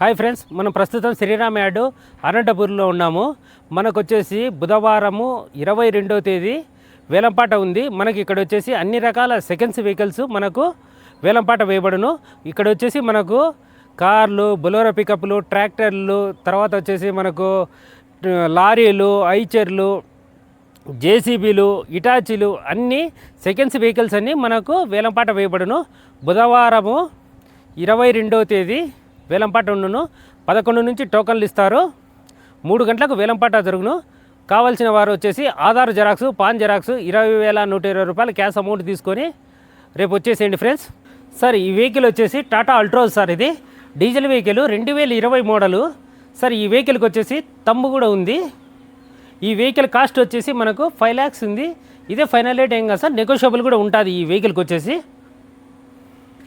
Hi friends మనం ప్రస్తుతం శ్రీరామ్ యాడు అనంతపూర్లో ఉన్నాము. మనకు వచ్చేసి బుధవారము ఇరవై రెండవ తేదీ వేలంపాట ఉంది. మనకి ఇక్కడ వచ్చేసి అన్ని రకాల సెకండ్స్ వెహికల్స్ మనకు వేలంపాట వేయబడును. ఇక్కడ వచ్చేసి మనకు కార్లు బొలోరో పికప్లు ట్రాక్టర్లు తర్వాత వచ్చేసి మనకు లారీలు ఐచర్లు జేసీబీలు ఇటాచీలు అన్ని సెకండ్స్ వెహికల్స్ అన్నీ మనకు వేలంపాట వేయబడును. బుధవారము ఇరవై రెండవ తేదీ వేలంపాట ఉండును. పదకొండు నుంచి టోకన్లు ఇస్తారు. మూడు గంటలకు వేలంపాట జరుగును. కావాల్సిన వారు వచ్చేసి ఆధార్ జెరాక్స్ పాన్ జెరాక్స్ ఇరవై వేల నూట ఇరవై రూపాయలు క్యాష్ అమౌంట్ తీసుకొని రేపు వచ్చేసేయండి ఫ్రెండ్స్. సార్ ఈ వెహికల్ వచ్చేసి టాటా అల్ట్రోజ్ సార్ ఇది. డీజిల్ వెహికల్ రెండు వేల ఇరవై మోడలు. సార్ ఈ వెహికల్కి వచ్చేసి తమ్ము కూడా ఉంది. ఈ వెహికల్ కాస్ట్ వచ్చేసి మనకు ఫైవ్ ల్యాక్స్ ఉంది. ఇదే ఫైనల్ రేట్ ఏం కాదు సార్ నెగోషియబుల్ కూడా ఉంటుంది ఈ వెహికల్కి వచ్చేసి.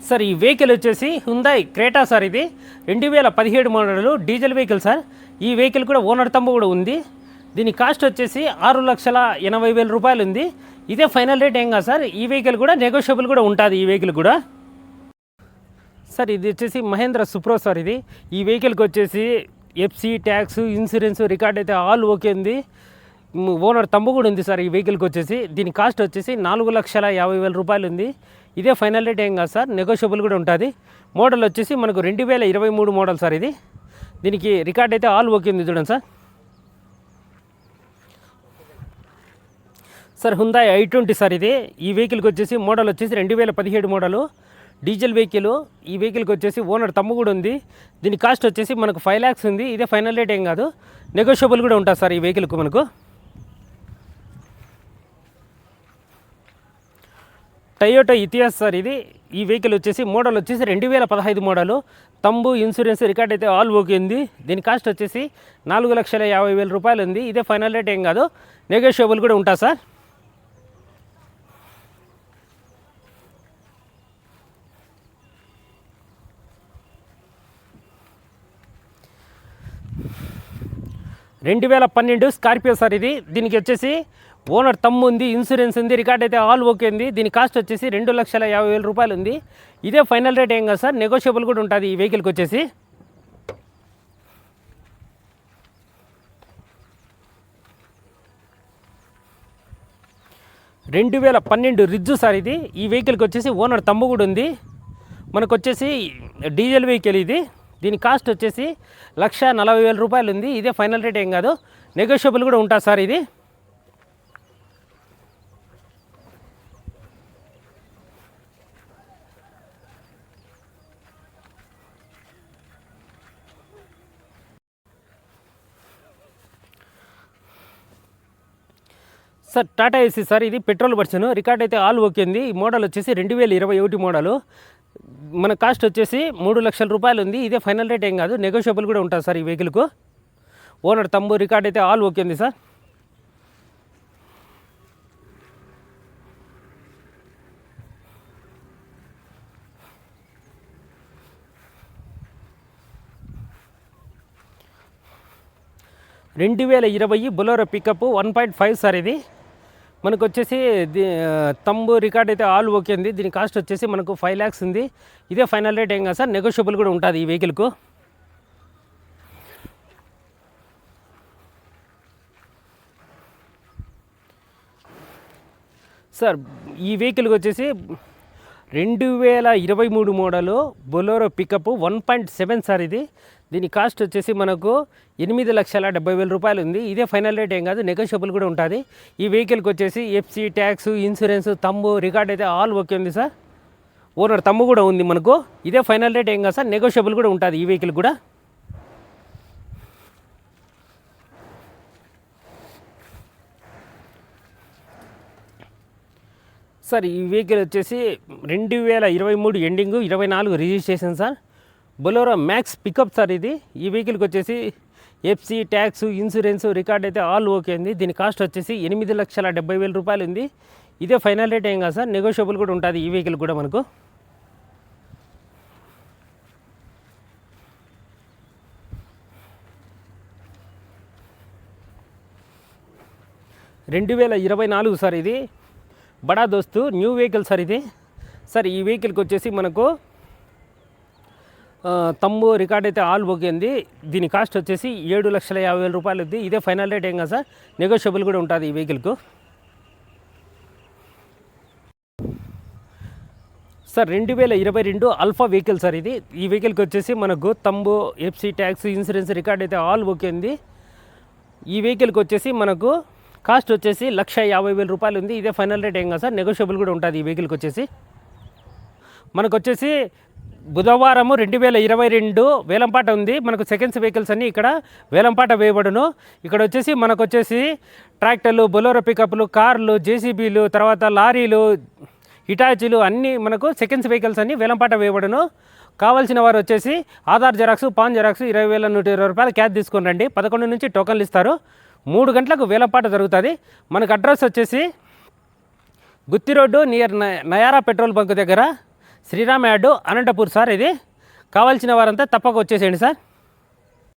సార్ ఈ వెహికల్ వచ్చేసి హుందాయ్ క్రేటా సార్ ఇది. రెండు వేల పదిహేడు మోడలు డీజిల్ వెహికల్ సార్. ఈ వెహికల్ కూడా ఓనర్ తమ్ము కూడా ఉంది. దీని కాస్ట్ వచ్చేసి ఆరు లక్షల ఎనభై వేల రూపాయలు ఉంది. ఇదే ఫైనల్ రేట్ ఏం కాదు సార్. ఈ వెహికల్ కూడా నెగోషియబుల్ కూడా ఉంటుంది ఈ వెహికల్ కూడా. సార్ ఇది వచ్చేసి మహేంద్ర సుప్రో సార్ ఇది. ఈ వెహికల్కి వచ్చేసి ఎఫ్సి ట్యాక్స్ ఇన్సూరెన్స్ రికార్డ్ అయితే ఆల్ ఓకే ఉంది. ఓనర్ తమ్ము కూడా ఉంది సార్ ఈ వెహికల్కి వచ్చేసి. దీని కాస్ట్ వచ్చేసి నాలుగు లక్షల యాభై వేల రూపాయలు ఉంది. ఇదే ఫైనల్ రేట్ ఏం కాదు సార్ నెగోషియబుల్ కూడా ఉంటుంది. మోడల్ వచ్చేసి మనకు రెండు వేల ఇరవై మూడు మోడల్ సార్ ఇది. దీనికి రికార్డ్ అయితే ఆల్ ఓకే ఉంది చూడండి sir. Sir Hyundai I twenty sir ఇది. ఈ వెహికల్కి వచ్చేసి మోడల్ వచ్చేసి రెండు వేల పదిహేడు మోడలు. డీజిల్ వెహికల్ ఈ వెహికల్కి వచ్చేసి ఓనర్ తమ్ము కూడా ఉంది. దీని కాస్ట్ వచ్చేసి మనకు ఫైవ్ ల్యాక్స్ ఉంది. ఇదే ఫైనల్ రేట్ ఏం కాదు. నెగోషియబుల్ కూడా ఉంటుంది సార్ ఈ వెహికల్కు మనకు. టయోటో ఇతిహాస్ సార్ ఇది ఈ వెహికల్ వచ్చేసి మోడల్ వచ్చేసి రెండు వేల పదహైదు మోడలు తంబు ఇన్సూరెన్స్ రికార్డ్ అయితే ఆల్ ఓకే ఉంది. దీని కాస్ట్ వచ్చేసి నాలుగు లక్షల యాభై వేల రూపాయలు ఉంది. ఇదే ఫైనల్ రేట్ ఏం కాదు. నెగోషియబుల్ కూడా ఉంటా సార్ రెండు వేల పన్నెండు స్కార్పియో సార్ ఇది. దీనికి వచ్చేసి ఓనర్ తమ్ము ఉంది ఇన్సూరెన్స్ ఉంది రికార్డ్ అయితే ఆల్ ఓకే ఉంది. దీని కాస్ట్ వచ్చేసి రెండు లక్షల యాభై వేల రూపాయలు ఉంది. ఇదే ఫైనల్ రేట్ ఏం కాదు సార్? నెగోషియబుల్ కూడా ఉంటుంది ఈ వెహికల్కి వచ్చేసి. రెండు వేల పన్నెండు రిజ్జు సార్ ఇది. ఈ వెహికల్కి వచ్చేసి ఓనర్ తమ్ము కూడా ఉంది. మనకు వచ్చేసి డీజిల్ వెహికల్ ఇది. దీని కాస్ట్ వచ్చేసి లక్ష నలభై వేల రూపాయలు ఉంది. ఇదే ఫైనల్ రేట్ ఏం కాదు. నెగోషియబుల్ కూడా ఉంటుంది సార్ ఇది. సార్ టాటా ఏసీ సార్ ఇది పెట్రోల్ వర్షన్. రికార్డ్ అయితే ఆల్ ఓకే ఉంది. ఈ మోడల్ వచ్చేసి రెండు వేల ఇరవై ఒకటి మోడలు. మన కాస్ట్ వచ్చేసి మూడు లక్షల రూపాయలు ఉంది. ఇదే ఫైనల్ రేట్ ఏం కాదు. నెగోషియబుల్ కూడా ఉంటుంది సార్ ఈ వెహికల్కు ఓనర్ తమ్ము రికార్డ్ అయితే ఆల్ ఓకే ఉంది సార్. రెండు వేల ఇరవై Bolero pickup one point five sir ఇది. మనకు వచ్చేసి తంబు రికార్డ్ అయితే ఆల్ ఓకే ఉంది. దీని కాస్ట్ వచ్చేసి మనకు ఫైవ్ ల్యాక్స్ ఉంది. ఇదే ఫైనల్ రేట్ ఏం కాదు సార్ నెగోషియబుల్ కూడా ఉంటుంది ఈ వెహికల్కు. సార్ ఈ వెహికల్కి వచ్చేసి రెండు వేల ఇరవై మూడు model Bolero pickup one point seven sir ఇది. దీని కాస్ట్ వచ్చేసి మనకు ఎనిమిది లక్షల డెబ్బై వేల రూపాయలు ఉంది. ఇదే ఫైనల్ రేట్ ఏం కాదు నెగోషియబుల్ కూడా ఉంటుంది. ఈ వెహికల్కి వచ్చేసి ఎఫ్సి ట్యాక్స్ ఇన్సూరెన్స్ తమ్ము రికార్డ్ అయితే ఆల్ ఓకే ఉంది సార్ ఓనర్ తమ్ము కూడా ఉంది మనకు. ఇదే ఫైనల్ రేట్ ఏం కాదు సార్ నెగోషియబుల్ కూడా ఉంటుంది ఈ వెహికల్ కూడా. సార్ ఈ వెహికల్ వచ్చేసి రెండు వేల ఇరవై మూడు ఎండింగ్ ఇరవై నాలుగు registration sir Bolero Max pickup sir ఇది. ఈ వెహికల్కి వచ్చేసి ఎఫ్సి ట్యాక్స్ ఇన్సూరెన్స్ రికార్డ్ అయితే ఆల్ ఓకే ఉంది. దీని కాస్ట్ వచ్చేసి ఎనిమిది లక్షల డెబ్బై వేల రూపాయలు ఉంది. ఇదే ఫైనల్ రేట్ ఏం కాదు సార్ నెగోషియబుల్ కూడా ఉంటుంది ఈ వెహికల్ కూడా మనకు. రెండు వేల ఇరవై నాలుగు సార్ ఇది. Bada Dost new vehicle sir ఇది. సార్ ఈ వెహికల్కి వచ్చేసి మనకు తమ్ము రికార్డ్ అయితే ఆల్ పోగింది దీని కాస్ట్ వచ్చేసి ఏడు లక్షల యాభై వేల రూపాయలు ఉంది. ఇదే ఫైనల్ రేట్ ఏం కదా సార్? నెగోషియబుల్ కూడా ఉంటుంది ఈ వెహికల్కు. సార్ రెండు వేల ఇరవై రెండు అల్ఫా వెహికల్ సార్ ఇది. ఈ వెహికల్కి వచ్చేసి మనకు తంబు ఎఫ్సీ ట్యాక్స్ ఇన్సూరెన్స్ రికార్డ్ అయితే ఆల్ ఓకే ఉంది. ఈ వెహికల్కి వచ్చేసి మనకు కాస్ట్ వచ్చేసి లక్ష యాభై వేల రూపాయలు ఉంది. ఇదే ఫైనల్ రేట్ ఏం కాదు సార్? నెగోషియబుల్ కూడా ఉంటుంది ఈ వెహికల్కి వచ్చేసి. మనకు వచ్చేసి బుధవారము రెండు వేల ఇరవై రెండు వేలంపాట ఉంది. మనకు సెకండ్స్ వెహికల్స్ అన్నీ ఇక్కడ వేలంపాట వేయబడును. ఇక్కడ వచ్చేసి మనకు వచ్చేసి ట్రాక్టర్లు బొలోరో పికప్లు కార్లు జేసీబీలు తర్వాత లారీలు హిటాచీలు అన్నీ మనకు సెకండ్స్ వెహికల్స్ అన్నీ వేలంపాట వేయబడును. కావాల్సిన వారు వచ్చేసి ఆధార్ జెరాక్స్ పాన్ జెరాక్స్ ఇరవై వేల నూట ఇరవై రూపాయలు క్యాష్ తీసుకుని రండి. పదకొండు నుంచి టోకన్లు ఇస్తారు. మూడు గంటలకు వేలంపాట జరుగుతుంది. మనకు అడ్రస్ వచ్చేసి గుత్తి రోడ్డు నియర్ న- నయారా పెట్రోల్ బంక్ దగ్గర శ్రీరామ్ యాడ్ అనంతపూర్ సార్ ఇది. కావాల్సిన వారంతా తప్పక వచ్చేసేయండి సార్.